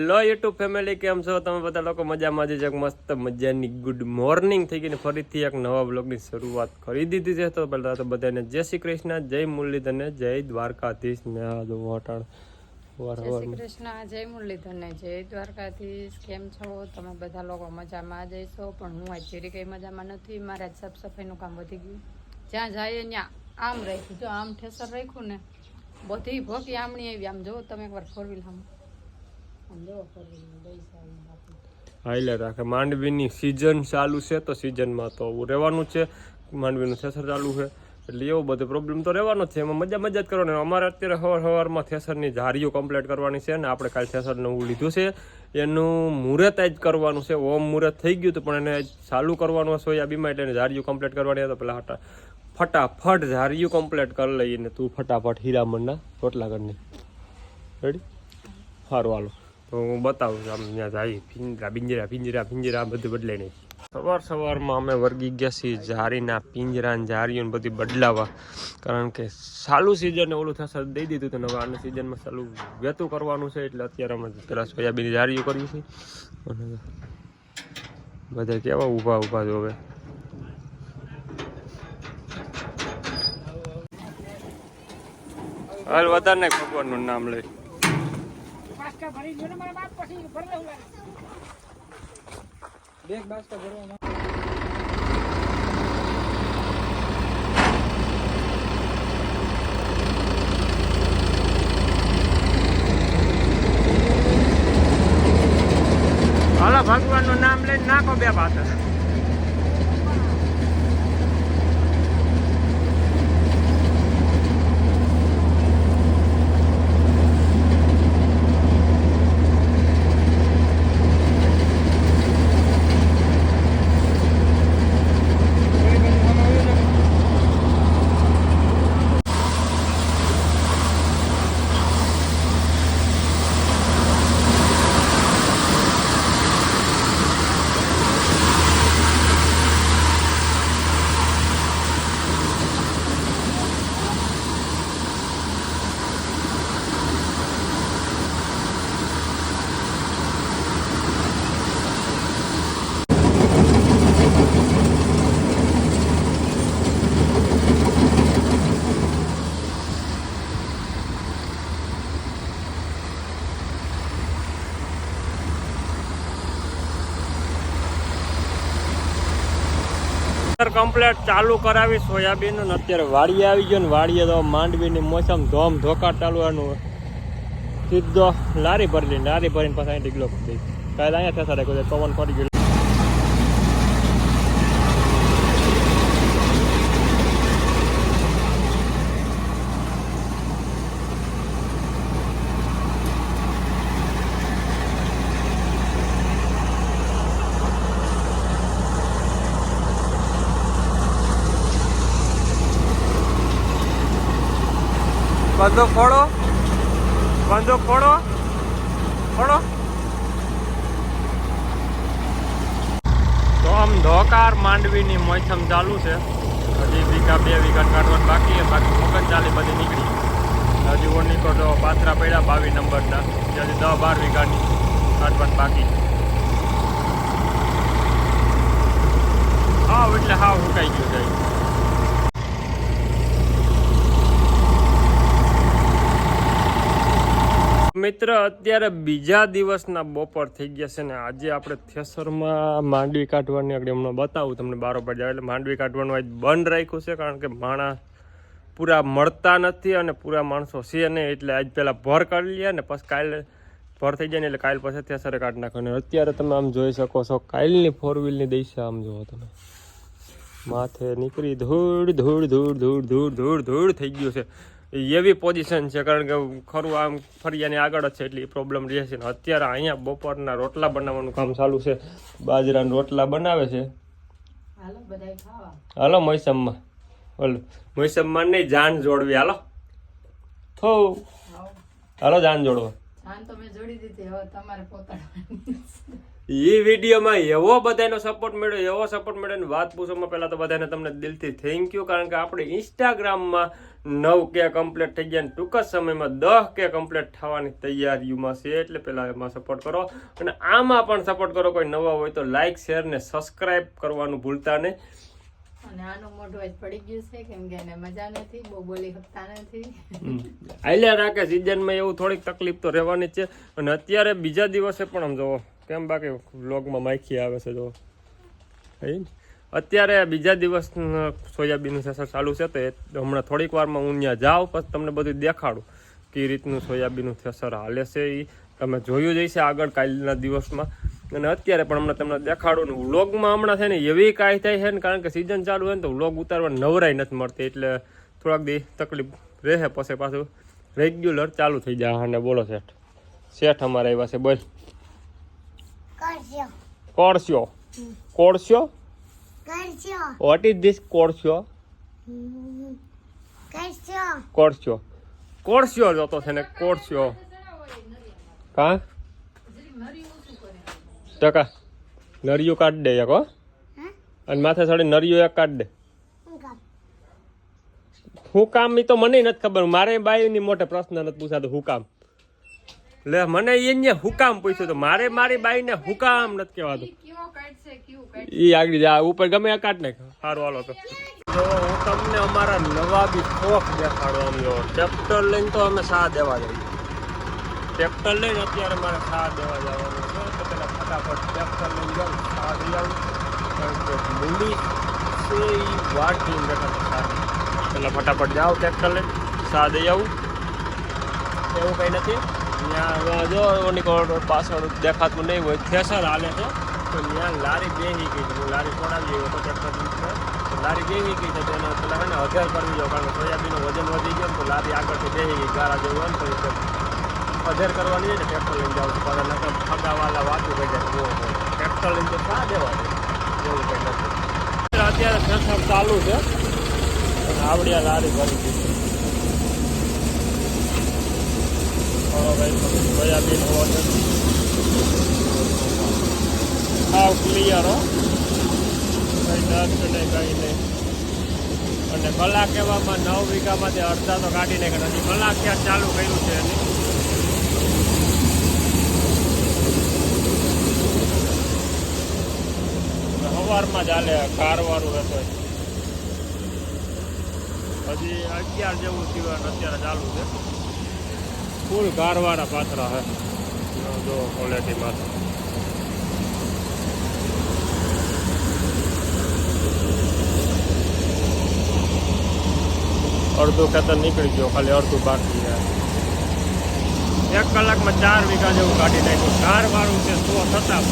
Hello YouTube family કેમ છો? તમે બધા લોકો મજામાં જ છે મસ્ત મજાની ગુડ મોર્નિંગ થઈ ગઈ ફરીથી એક નવા બ્લોગની શરૂઆત કરી દીધી છે. તો પહેલાં તો બધાને જય શ્રી કૃષ્ણ જય મુરલીધર ને જય દ્વારકાધીશ. ને વટાણ વાર જય શ્રી કૃષ્ણ જય મુરલીધર ને જય દ્વારકાધીશ. કેમ છો? તમે બધા લોકો મજામાં જઈશો પણ હું જેરી કઈ મજામાં નથી. મારે સાફ સફાઈનું કામ વધી ગયું. જ્યાં જાય ત્યાં આમ રાખ્યું. જો આમ ઠેસર રાખ્યું ને બધી ભોકી આમણી આવી. આમ જો તમે એકવાર ફોર વ્હીલ આમ. વ્હીલ હાઈલે રાખે માંડવીની સિઝન ચાલુ છે તો સિઝનમાં તો રહેવાનું છે. માંડવીનું થેસર ચાલુ છે. એટલે એવો બધો પ્રોબ્લેમ તો રહેવાનો જ છે. એમાં મજા મજા જ કરવાની. અમારે અત્યારે સવાર સવારમાં થેસરની ઝારીઓ કમ્પ્લીટ કરવાની છે અને આપણે કાલે થેસર નવું લીધું છે. એનું મુહૂર્ત જ કરવાનું છે. ઓમ મુહૂર્ત થઈ ગયું હતું, પણ એને ચાલુ કરવાનું હશે. સોયાબીમાં એટલે એને ધારીઓ કમ્પ્લીટ કરવાની તો પેલા હટા ફટાફટ ઝારીઓ કમ્પ્લીટ કરી લઈએ ને તું ફટાફટ હીરામણના રોટલા ઘરની રેડી સારું, હાલો. તો હું બતાવું છું, આમ ત્યાં જાય, પિંજરા પિંજરા પિંજરા પિંજરા, બધું બદલાઈ નહીં. સવાર સવારમાં અમે વર્ગી ગયા છીએ જારીના પિંજરા ને જારીઓ ને બધી બદલાવા. કારણ કે ચાલુ સિઝન ઓલું થશે, દઈ દીધું હતું નવા આના સિઝનમાં ચાલુ વેતું કરવાનું છે, એટલે અત્યારે અમે પેલા સોયાબીન જારીઓ કરી છે અને બધા કેવા ઊભા ઊભા જોવે હાલ વધારે ભગવાનનું નામ લઈ. હાલો ભગવાનનું નામ લઈને નાખો બે પાછળ. કમ્પ્લેટ ચાલુ કરાવી સોયાબીન ને અત્યારે વાડીએ આવી ગયો ને વાડીએ તો માંડવીની મોસમ ધોમ ધોકા ચાલુ એનું સીધો લારી ભરી લારી ભરીને પાછા ડીગલો કરી દઈ કાલે અહીંયા થશે પવન ફરી ગયો. બંધો ફોડો. બંધો ખોડો ફોડો. તો આમ ધોકાર માંડવીની મોસમ ચાલુ છે. હજી વીઘા બે વીઘા કાઢવાનું બાકી છે. બાકી મગન ચાલી બધી નીકળી. હજી ઓર નીકળો પાત્રા પડ્યા બાવીસ નંબરના. હજી દસ બાર વીઘાની કાઢવાનું બાકી હાવ એટલે હાવ હુકાઈ ગયું જાય મિત્ર, અત્યારે બીજા દિવસના બપોર થઈ ગયા છે ને આજે આપણે થેસરમાં માંડવી કાઢવાની આગળ હમણાં બતાવું તમને બારો જાય, એટલે માંડવી કાઢવાનું આજ બંધ રાખ્યું છે, કારણ કે માણસ પૂરા મળતા નથી અને પૂરા માણસો છે નહીં, એટલે આજ પહેલાં ભર કાઢી લે ને પછી કાલે ભર થઈ જાય ને એટલે કાલ પછી થેસરે કાઢી નાખો ને અત્યારે તમે આમ જોઈ શકો છો, કાલની ફોર વ્હીલની દિશા આમ જુઓ તમે. માથે નીકળી ધૂળ ધૂળ ધૂળ ધૂળ ધૂળ ધૂળ ધૂળ થઈ ગયું છે. એવી પોઝિશન છે કારણ કે ખરું આમ ફરિયાની આગળ જ છે એટલે પ્રોબ્લેમ રહે છે અત્યારે અહીંયા બપોરના રોટલા બનાવવાનું કામ ચાલુ છે. બાજરાના રોટલા બનાવે છે. હાલો મૈસમમાં હાલો મોસમમાં નહીં જાન જોડવી. હાલો. થો. હાલો જાન જોડવા. જાન તો મેં જોડી દીધી હવે તમારે પોતાડવાની એ વિડીયોમાં એવો બધાનો સપોર્ટ મળ્યો એવો સપોર્ટ મળ્યો ને વાત પૂછવામાં પહેલાં તો બધાને તમને દિલથી થેન્ક યુ કારણ કે આપણે ઇન્સ્ટાગ્રામમાં નવ કે કમ્પ્લીટ થઈ ગયા ને ટૂંક જ સમયમાં દહ કે કમ્પ્લીટ થવાની તૈયારીઓમાં છે એટલે પહેલાં એમાં સપોર્ટ કરો. અને આમાં પણ સપોર્ટ કરો કોઈ નવા હોય તો લાઇક શેર ને સબસ્ક્રાઇબ કરવાનું ભૂલતા નહીં. અને આનું મોઢું આજ પડી ગયું છે કેમ કે એને મજા નથી બહુ બોલી શકતા નથી. આલ્યા રાખે સિઝનમાં એવું થોડીક તકલીફ તો રહેવાની છે. અને અત્યારે બીજા દિવસે પણ આમ જોવો. કેમ બાકી વ્લોગમાં માખી આવે છે જો? અત્યારે બીજા દિવસ સોયાબીનનું સેસર ચાલુ છે તો હમણાં થોડીક વારમાં હું ત્યાં જાઉં, પછી તમને બધું દેખાડું કઈ રીતનું સોયાબીનનું થેસર હાલે છે એ તમે જોયું જ હશે આગળ કાલના દિવસમાં. અને અત્યારે પણ હમણાં તમને દેખાડું ને વ્લોગમાં હમણાં છે ને એવી કાંઈ થાય છે ને કારણ કે સિઝન ચાલુ હોય ને તો વ્લોગ ઉતારવા નવરાઈ નથી મળતી, એટલે થોડાક દી તકલીફ રહે પછી પાછું રેગ્યુલર ચાલુ થઈ જાય. અને બોલો શેઠ. શેઠ અમારા એવા છે, બોલ. કરશો કોળસ્યો કોળસ્યો કરશો વોટ ઇઝ ધીસ કોળસ્યો કરશો કોળસ્યો કોળસ્યો જોતો છે ને કોળસ્યો કા ટકા નરિયું કાઢ દે એક હો અને માથે ચડી નરિયું એક કાઢ દે હું કામ એ તો મને નથી ખબર મારે બાઈની મોટે પ્રશ્ન નથી પૂછાતો હું કામ લે મને એને હુકામ પૂછ્યું તો મારે મારી બાઈને હુકામ નથી કહેવાતું. એ આગળ જા ઉપર ગમે કાઢ નાખ. સારું હાલો તો. હું તમને અમારા નવાબી શોખ દેખાડો આમ જો ટ્રેક્ટર લઈને તો અમે સા દેવા જઈએ. ટ્રેક્ટર લઈને અત્યારે મારે સા દેવા જવાનું છે. તો પેલા ફટાફટ ટ્રેક્ટર લઈને જાઉં સા દઈ આવું. મૂડી છે એ વાટ લઈને બેઠા સા પેલા ફટાફટ જાઓ ટ્રેક્ટર લઈને સા દઈ આવું. એવું કંઈ નથી. ત્યાં જો ઓની કોડ પાછળ દેખાતું નહીં હોય થેસર હાલે છે તો ત્યાં લારી બેહી ગઈ છે હું લારી છોડાવી ગયો તો ટ્રેક્ટર તો લારી બેહી ગઈ છે તો એને પેલા હે ને અધેર કરવી જાવ કારણ કે સોયાબીનનું વજન વધી ગયું ને તો લારી આગળથી બેહી ગઈ ગારા જેવું હોય ને તો એ અધેર કરવાની છે ને ટ્રેક્ટર લઈને જાઉં છું પણ નકર ફગાવાલા વાતું થઈ જાય ઓ ટ્રેક્ટર લઈને તો શા દેવા દે એવું કંઈ નથી અત્યારે થેસર ચાલુ છે અને આવડિયા લારી ભરી દીધી મારો ભાઈ સોયાબીન હોવો સાવ ક્લિયર હો કંઈ દર્દ નહીં કંઈ નહીં અને કલાક એવામાં નવ વીઘામાંથી અડધા તો કાઢી નાખ્યા હજી કલાક ક્યાં ચાલુ કર્યું છે એની સવારમાં ચાલે કારવાળું રહેતો હજી અગિયાર જેવું સિવાય અત્યારે ચાલુ છે. ફૂલ કારવાળા પાથરા હે જો ક્વોલિટીમાં અડધું ખેતર નીકળી ગયો ખાલી અડધું બાકી છે એક કલાકમાં ચાર વીઘા જેવું કાઢી નાખ્યું કાર વાળું છે સો થતા